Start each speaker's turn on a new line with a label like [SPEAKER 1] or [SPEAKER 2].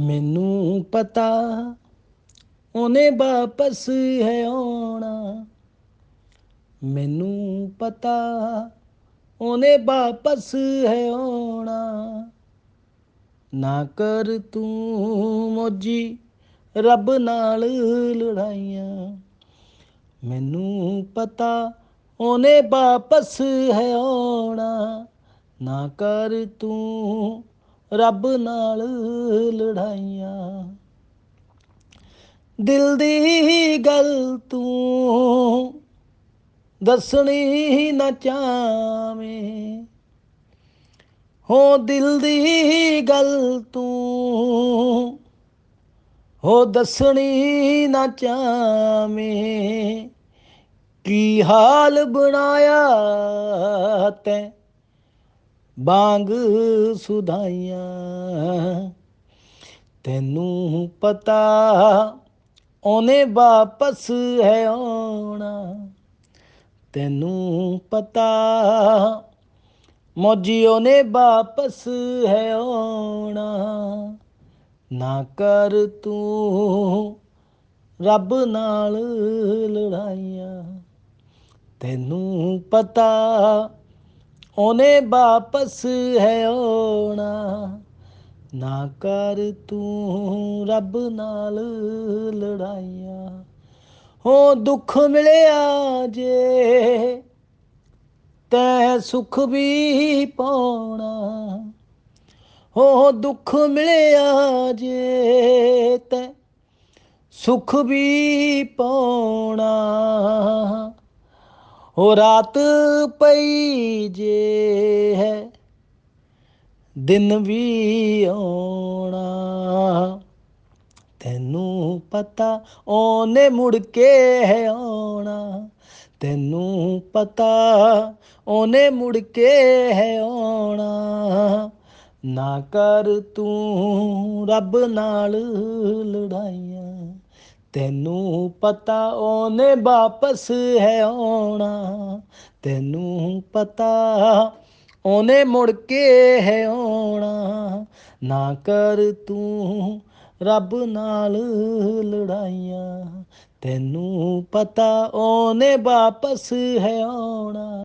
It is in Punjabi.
[SPEAKER 1] ਮੈਨੂੰ ਪਤਾ ਉਹਨੇ ਵਾਪਸ ਹੈ ਆਉਣਾ। ਮੈਨੂੰ ਪਤਾ ਉਹਨੇ ਵਾਪਸ ਹੈ ਆਉਣਾ। ਨਾ ਕਰ ਤੂੰ ਮੋਜੀ ਰੱਬ ਨਾਲ ਲੜਾਈਆਂ। ਮੈਨੂੰ ਪਤਾ ਉਹਨੇ ਵਾਪਸ ਹੈ ਆਉਣਾ। ਨਾ ਕਰ ਤੂੰ ਰੱਬ ਨਾਲ ਲੜਾਈਆਂ। ਦਿਲ ਦੀ ਗੱਲ ਤੂੰ ਦੱਸਣੀ ਨਾ ਚਾਵੇਂ ਹੋ ਦਿਲ ਦੀ ਗੱਲ ਤੂੰ ਹੋ ਦੱਸਣੀ ਨਾ ਚਾਵੇਂ ਕੀ ਹਾਲ ਬਣਾਇਆ ਤੈਂ? ਬਾਂਗ ਸੁਧਾਈਆਂ। ਤੈਨੂੰ ਪਤਾ, ਉਹਨੇ ਵਾਪਸ ਹੈ ਆਉਣਾ। ਤੈਨੂੰ ਪਤਾ, ਮੋਜੀ ਉਹਨੇ ਵਾਪਸ ਹੈ ਆਉਣਾ। ਨਾ ਕਰ ਤੂੰ ਰੱਬ ਨਾਲ ਲੜਾਈਆਂ। ਤੈਨੂੰ ਪਤਾ ਉਹਨੇ ਵਾਪਸ ਹੈ ਆਉਣਾ। ਨਾ ਕਰ ਤੂੰ ਰੱਬ ਨਾਲ ਲੜਾਈਆਂ। ਹੋ ਦੁੱਖ ਮਿਲਿਆ ਜੇ, ਤੈ ਸੁਖ ਵੀ ਪਾਉਣਾ। ਹੋ ਦੁੱਖ ਮਿਲਿਆ ਜੇ, ਤੈ ਸੁਖ ਵੀ ਪਾਉਣਾ। ਹੋ ਰਾਤ ਪਈ ਜੇ ਹੈ, ਦਿਨ ਵੀ ਆਉਣਾ। ਤੈਨੂੰ ਪਤਾ ਉਹਨੇ ਮੁੜ ਕੇ ਹੈ ਆਉਣਾ। ਤੈਨੂੰ ਪਤਾ ਉਹਨੇ ਮੁੜ ਕੇ ਹੈ ਆਉਣਾ। ਨਾ ਕਰ ਤੂੰ ਰੱਬ ਨਾਲ ਲੜਾਈਆਂ। ਤੈਨੂੰ ਪਤਾ ਉਹਨੇ ਵਾਪਸ ਹੈ ਆਉਣਾ। ਤੈਨੂੰ ਪਤਾ ਉਹਨੇ ਮੁੜ ਕੇ ਹੈ ਆਉਣਾ। ਨਾ ਕਰ ਤੂੰ ਰੱਬ ਨਾਲ ਲੜਾਈਆਂ। ਤੈਨੂੰ ਪਤਾ ਉਹਨੇ ਵਾਪਸ ਹੈ ਆਉਣਾ।